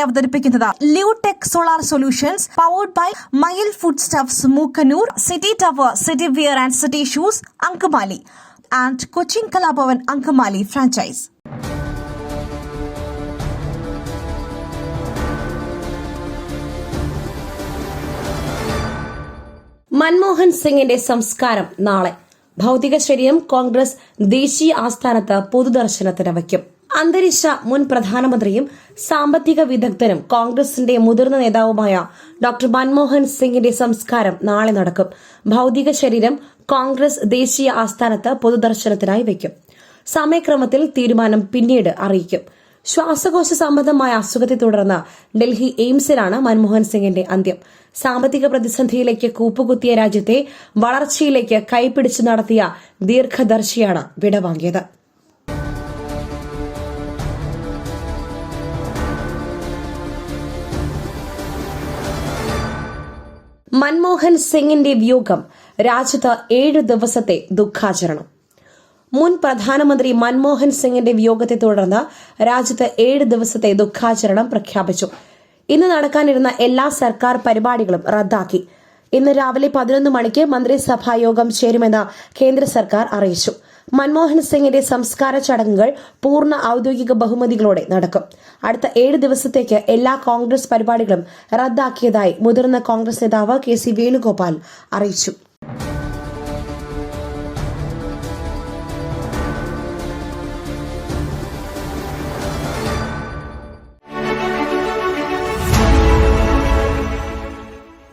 അവതരിപ്പിക്കുന്നത് Lutech solar solutions powered by Mayil food stuffs Mookkannoor city tower city wear and city shoes Angamaly. And Cochin Kalabhavan Angamaly franchise Manmohan സിംഗിന്റെ സംസ്കാരം നാളെ. ഭൗതിക ശരീരം കോൺഗ്രസ് ദേശീയ ആസ്ഥാനത്ത് പൊതുദർശനത്തിന് വയ്ക്കും. അന്തരിച്ച മുൻ പ്രധാനമന്ത്രിയും സാമ്പത്തിക വിദഗ്ധനും കോൺഗ്രസിന്റെ മുതിർന്ന നേതാവുമായ ഡോക്ടർ മൻമോഹൻ സിംഗിന്റെ സംസ്കാരം നാളെ നടക്കും. ഭൗതിക ശരീരം കോൺഗ്രസ് ദേശീയ ആസ്ഥാനത്ത് പൊതുദർശനത്തിനായി വയ്ക്കും. സമയക്രമത്തിൽ തീരുമാനം പിന്നീട് അറിയിക്കും. ശ്വാസകോശ സംബന്ധമായ അസുഖത്തെ തുടർന്ന് ഡൽഹി എയിംസിലാണ് മൻമോഹൻ സിംഗിന്റെ അന്ത്യം. സാമ്പത്തിക പ്രതിസന്ധിയിലേക്ക് കൂപ്പുകുത്തിയ രാജ്യത്തെ വളർച്ചയിലേക്ക് കൈപിടിച്ചു നടത്തിയ ദീർഘദർശിയാണ് വിടവാങ്ങിയത്. മൻമോഹൻ സിംഗിന്റെ വിയോഗം രാജ്യത്ത് ഏഴ് ദിവസത്തെ ദുഃഖാചരണം. മുൻ പ്രധാനമന്ത്രി മൻമോഹൻ സിംഗിന്റെ വിയോഗത്തെ തുടർന്ന് രാജ്യത്ത് ഏഴ് ദിവസത്തെ ദുഃഖാചരണം പ്രഖ്യാപിച്ചു. ഇന്ന് നടക്കാനിരുന്ന എല്ലാ സർക്കാർ പരിപാടികളും റദ്ദാക്കി. ഇന്ന് രാവിലെ പതിനൊന്ന് മണിക്ക് മന്ത്രിസഭാ യോഗം ചേരുമെന്ന് കേന്ദ്ര സർക്കാർ അറിയിച്ചു. മൻമോഹൻ സിംഗിന്റെ സംസ്കാര ചടങ്ങുകൾ പൂർണ ഔദ്യോഗിക ബഹുമതികളോടെ നടക്കും. അടുത്ത ഏഴ് ദിവസത്തേക്ക് എല്ലാ കോൺഗ്രസ് പരിപാടികളും റദ്ദാക്കിയതായി മുതിർന്ന കോൺഗ്രസ് നേതാവ് കെ സി വേണുഗോപാൽ അറിയിച്ചു.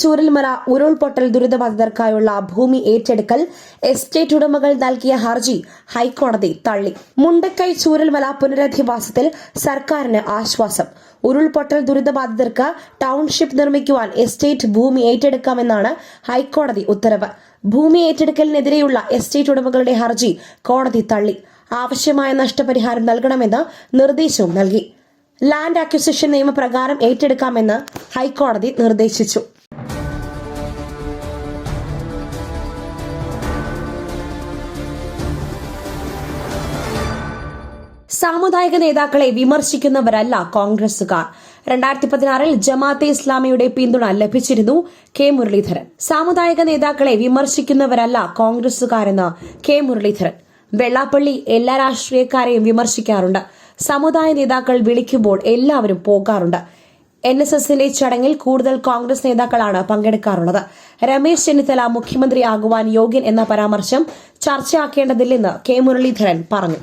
Chooralmala ഉരുൾപൊട്ടൽ ദുരിതബാധിതർക്കായുള്ള ഭൂമി ഏറ്റെടുക്കൽ എസ്റ്റേറ്റ് ഉടമകൾ നൽകിയ ഹർജി ഹൈക്കോടതി തള്ളി. മുണ്ടക്കൈ ചൂരൽമല പുനരധിവാസത്തിൽ സർക്കാരിന് ആശ്വാസം. ഉരുൾപൊട്ടൽ ദുരിതബാധിതർക്ക് ടൗൺഷിപ്പ് നിർമ്മിക്കുവാൻ എസ്റ്റേറ്റ് ഭൂമി ഏറ്റെടുക്കാമെന്നാണ് ഹൈക്കോടതി ഉത്തരവ്. ഭൂമി ഏറ്റെടുക്കലിനെതിരെയുള്ള എസ്റ്റേറ്റ് ഉടമകളുടെ ഹർജി കോടതി തള്ളി. ആവശ്യമായ നഷ്ടപരിഹാരം നൽകണമെന്ന് നിർദ്ദേശവും നൽകി. ലാൻഡ് അക്വിസിഷൻ നിയമപ്രകാരം ഏറ്റെടുക്കാമെന്ന് ഹൈക്കോടതി നിർദ്ദേശിച്ചു. സാമുദായിക നേതാക്കളെ വിമർശിക്കുന്നവരല്ല കോൺഗ്രസുകാർ രണ്ടായിരത്തി പതിനാറിൽ ജമാഅത്തെ ഇസ്ലാമിയുടെ പിന്തുണ ലഭിച്ചിരുന്നു കെ മുരളീധരൻ. സാമുദായിക നേതാക്കളെ വിമർശിക്കുന്നവരല്ല കോൺഗ്രസുകാരെന്ന് കെ മുരളീധരൻ. വെള്ളാപ്പള്ളി എല്ലാ രാഷ്ട്രീയക്കാരെയും വിമർശിക്കാറുണ്ട്. സമുദായ നേതാക്കൾ വിളിക്കുമ്പോൾ എല്ലാവരും പോകാറുണ്ട്. എൻ എസ് എസിന്റെ ചടങ്ങിൽ കൂടുതൽ കോൺഗ്രസ് നേതാക്കളാണ് പങ്കെടുക്കാറുള്ളത്. രമേശ് ചെന്നിത്തല മുഖ്യമന്ത്രിയാകുവാൻ യോഗ്യൻ എന്ന പരാമർശം ചർച്ചയാക്കേണ്ടതില്ലെന്ന് കെ മുരളീധരൻ പറഞ്ഞു.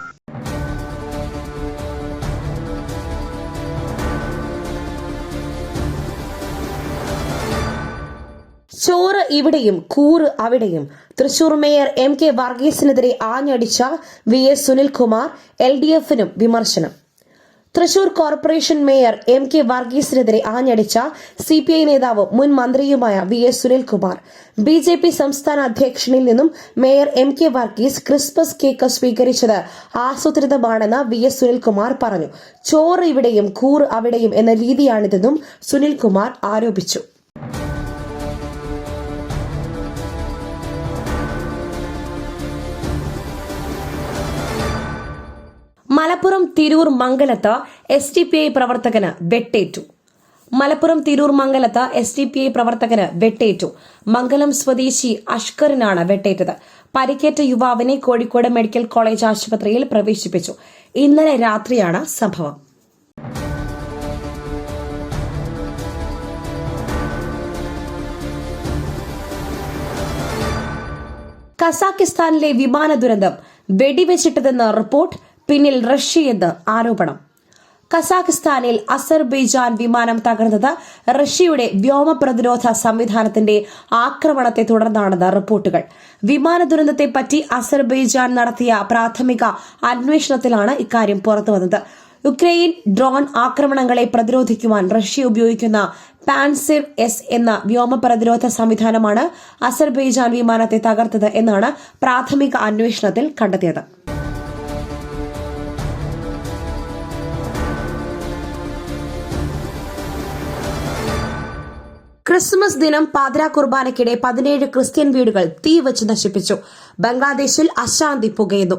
ചോറ് ഇവിടെയും കൂറ് അവിടെയും. തൃശൂർ മേയർ എം കെ വർഗീസിനെതിരെ ആഞ്ഞടിച്ച V S Sunilkumar L D എഫിനും വിമർശനം. Thrissur corporation mayor M K വർഗീസിനെതിരെ ആഞ്ഞടിച്ച സി പി ഐ നേതാവ് മുൻ മന്ത്രിയുമായ V S Sunilkumar. B J P സംസ്ഥാന അധ്യക്ഷനിൽ നിന്നും mayor M K Varghese Christmas cake സ്വീകരിച്ചത് ആസൂത്രിതമാണെന്ന് വി എസ് സുനിൽകുമാർ പറഞ്ഞു. ചോറ് ഇവിടെയും കൂറ് അവിടെയും എന്ന രീതിയാണിതെന്നും സുനിൽകുമാർ ആരോപിച്ചു. മലപ്പുറം തിരൂർ മംഗലത്ത് എസ് ടി പി ഐ പ്രവർത്തകന് വെട്ടേറ്റു. മലപ്പുറം തിരൂർ മംഗലത്ത് എസ് ടി പി ഐ പ്രവർത്തകന് വെട്ടേറ്റു. മംഗലം സ്വദേശി അഷ്കറിനാണ് വെട്ടേറ്റത്. പരിക്കേറ്റ യുവാവിനെ കോഴിക്കോട് മെഡിക്കൽ കോളേജ് ആശുപത്രിയിൽ പ്രവേശിപ്പിച്ചു. ഇന്നലെ രാത്രിയാണ് സംഭവം. കസാക്കിസ്ഥാനിലെ വിമാന ദുരന്തം വെടിവെച്ചിട്ടതെന്ന് റിപ്പോർട്ട് പിന്നിൽ റഷ്യയെന്ന് ആരോപണം. കസാഖിസ്ഥാനിൽ അസർബൈജാൻ വിമാനം തകർന്നത് റഷ്യയുടെ വ്യോമ പ്രതിരോധ സംവിധാനത്തിന്റെ ആക്രമണത്തെ തുടർന്നാണെന്ന് റിപ്പോർട്ടുകൾ. വിമാന ദുരന്തത്തെപ്പറ്റി അസർബൈജാൻ നടത്തിയ പ്രാഥമിക അന്വേഷണത്തിലാണ് ഇക്കാര്യം പുറത്തുവന്നത് യുക്രൈൻ ഡ്രോൺ ആക്രമണങ്ങളെ പ്രതിരോധിക്കുവാൻ റഷ്യ ഉപയോഗിക്കുന്ന പാൻസിർ എസ് എന്ന വ്യോമ പ്രതിരോധ സംവിധാനമാണ് അസർബൈജാൻ വിമാനത്തെ തകർത്തത് എന്നാണ് പ്രാഥമിക അന്വേഷണത്തിൽ കണ്ടെത്തിയത്. ക്രിസ്മസ് ദിനം പാതിരാ കുർബാനയ്ക്കിടെ പതിനേഴ് ക്രിസ്ത്യൻ വീടുകൾ തീ വെച്ച് നശിപ്പിച്ചു. ബംഗ്ലാദേശിൽ അശാന്തി പുകയുന്നു.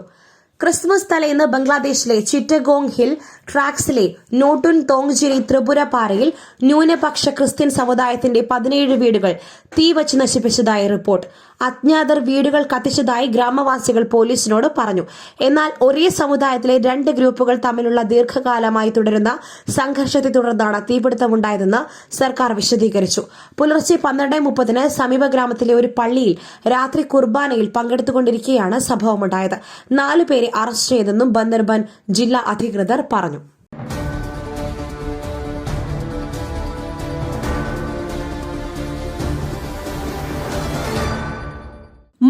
ക്രിസ്മസ് തലേന്ന് ബംഗ്ലാദേശിലെ ചിറ്റഗോങ് ഹിൽ ട്രാക്സിലെ നോട്ടുൻ തോങ്ജിരി ത്രിപുര പാറയിൽ ന്യൂനപക്ഷ ക്രിസ്ത്യൻ സമുദായത്തിന്റെ പതിനേഴ് വീടുകൾ തീ വച്ച് നശിപ്പിച്ചതായി റിപ്പോർട്ട്. അജ്ഞാതർ വീടുകൾ കത്തിച്ചതായി ഗ്രാമവാസികൾ പോലീസിനോട് പറഞ്ഞു. എന്നാൽ ഒരേ സമുദായത്തിലെ രണ്ട് ഗ്രൂപ്പുകൾ തമ്മിലുള്ള ദീർഘകാലമായി തുടരുന്ന സംഘർഷത്തെ തുടർന്നാണ് തീപിടുത്തമുണ്ടായതെന്ന് സർക്കാർ വിശദീകരിച്ചു. പുലർച്ചെ പന്ത്രണ്ട് മുപ്പതിന് സമീപ ഗ്രാമത്തിലെ ഒരു പള്ളിയിൽ രാത്രി കുർബാനയിൽ പങ്കെടുത്തുകൊണ്ടിരിക്കെയാണ് സംഭവമുണ്ടായത്. നാലുപേരെ അറസ്റ്റ് ചെയ്തെന്നും ബന്ദർബൻ ജില്ലാ അധികൃതർ പറഞ്ഞു.